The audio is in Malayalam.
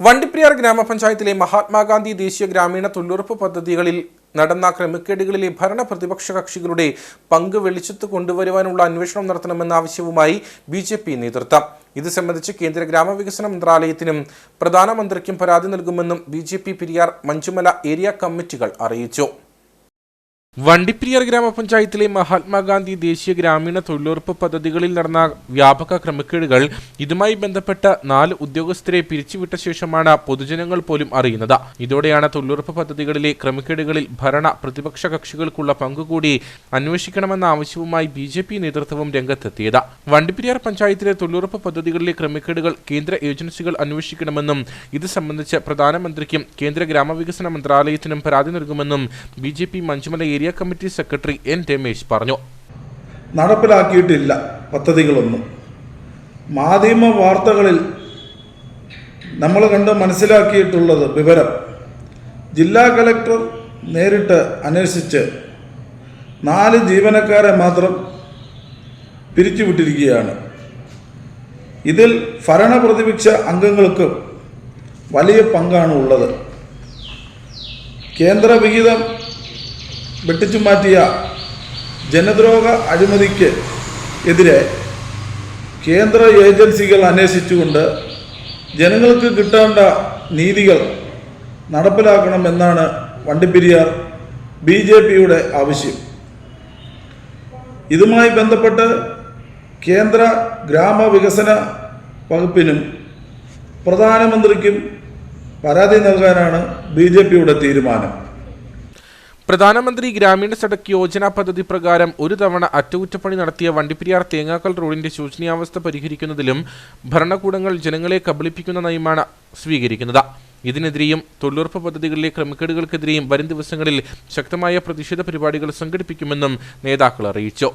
വണ്ടിപ്പെരിയാർ ഗ്രാമപഞ്ചായത്തിലെ മഹാത്മാഗാന്ധി ദേശീയ ഗ്രാമീണ തൊഴിലുറപ്പ് പദ്ധതികളിൽ നടന്ന ക്രമക്കേടുകളിലെ ഭരണ പ്രതിപക്ഷ കക്ഷികളുടെ പങ്ക് വെളിച്ചത്ത് കൊണ്ടുവരുവാനുള്ള അന്വേഷണം നടത്തണമെന്ന ആവശ്യവുമായി ബി ജെ പി നേതൃത്വം. ഇത് സംബന്ധിച്ച് കേന്ദ്ര ഗ്രാമവികസന മന്ത്രാലയത്തിനും പ്രധാനമന്ത്രിക്കും പരാതി നൽകുമെന്നും B J P Periyar Manjumala area കമ്മിറ്റികൾ അറിയിച്ചു. വണ്ടിപ്പെരിയാർ ഗ്രാമപഞ്ചായത്തിലെ മഹാത്മാഗാന്ധി ദേശീയ ഗ്രാമീണ തൊഴിലുറപ്പ് പദ്ധതികളിൽ നടന്ന വ്യാപക ക്രമക്കേടുകൾ ഇതുമായി ബന്ധപ്പെട്ട നാല് ഉദ്യോഗസ്ഥരെ പിരിച്ചുവിട്ട ശേഷമാണ് പൊതുജനങ്ങൾ പോലും അറിയുന്നത്. ഇതോടെയാണ് തൊഴിലുറപ്പ് പദ്ധതികളിലെ ക്രമക്കേടുകളിൽ ഭരണ പ്രതിപക്ഷ കക്ഷികൾക്കുള്ള പങ്കുകൂടി അന്വേഷിക്കണമെന്ന ആവശ്യവുമായി ബി ജെ പി നേതൃത്വവും രംഗത്തെത്തിയത്. വണ്ടിപ്പെരിയാർ പഞ്ചായത്തിലെ തൊഴിലുറപ്പ് പദ്ധതികളിലെ ക്രമക്കേടുകൾ കേന്ദ്ര ഏജൻസികൾ അന്വേഷിക്കണമെന്നും ഇത് സംബന്ധിച്ച് പ്രധാനമന്ത്രിക്കും കേന്ദ്ര ഗ്രാമവികസന മന്ത്രാലയത്തിനും പരാതി നൽകുമെന്നും B J P Manjumala area committee secretary N Ramesh പറഞ്ഞു. നടപ്പിലാക്കിയിട്ടില്ല പദ്ധതികളൊന്നും. മാധ്യമ വാർത്തകളിൽ നമ്മൾ കണ്ട് മനസ്സിലാക്കിയിട്ടുള്ളത് വിവരം ജില്ലാ കലക്ടർ നേരിട്ട് അന്വേഷിച്ച് നാല് ജീവനക്കാരെ മാത്രം പിരിച്ചുവിട്ടിരിക്കുകയാണ്. ഇതിൽ ഭരണപ്രതിപക്ഷ അംഗങ്ങൾക്കും വലിയ പങ്കാണ് ഉള്ളത് കേന്ദ്ര വിഹിതം വെട്ടിച്ചു മാറ്റിയ ജനദ്രോഹ അഴിമതിക്ക് എതിരെ കേന്ദ്ര ഏജൻസികൾ അന്വേഷിച്ചുകൊണ്ട് ജനങ്ങൾക്ക് കിട്ടേണ്ട നീതികൾ നടപ്പിലാക്കണമെന്നാണ് വണ്ടിപ്പെരിയാർ ബി ജെ പിയുടെ ആവശ്യം. ഇതുമായി ബന്ധപ്പെട്ട് കേന്ദ്ര ഗ്രാമവികസന വകുപ്പിനും പ്രധാനമന്ത്രിക്കും പരാതി നൽകാനാണ് ബി ജെ പിയുടെ തീരുമാനം. പ്രധാനമന്ത്രി ഗ്രാമീണ സഡക് യോജന പദ്ധതി പ്രകാരം ഒരു തവണ അറ്റകുറ്റപ്പണി നടത്തിയ വണ്ടിപ്പെരിയാർ തേങ്ങാക്കൽ റോഡിന്റെ ശോചനീയാവസ്ഥ പരിഹരിക്കുന്നതിലും ഭരണകൂടങ്ങൾ ജനങ്ങളെ കബളിപ്പിക്കുന്ന നയമാണ് സ്വീകരിക്കുന്നത്. ഇതിനെതിരെയും തൊഴിലുറപ്പ് പദ്ധതികളിലെ ക്രമക്കേടുകൾക്കെതിരെയും വരും ദിവസങ്ങളിൽ ശക്തമായ പ്രതിഷേധ പരിപാടികൾ സംഘടിപ്പിക്കുമെന്നും നേതാക്കൾ അറിയിച്ചു.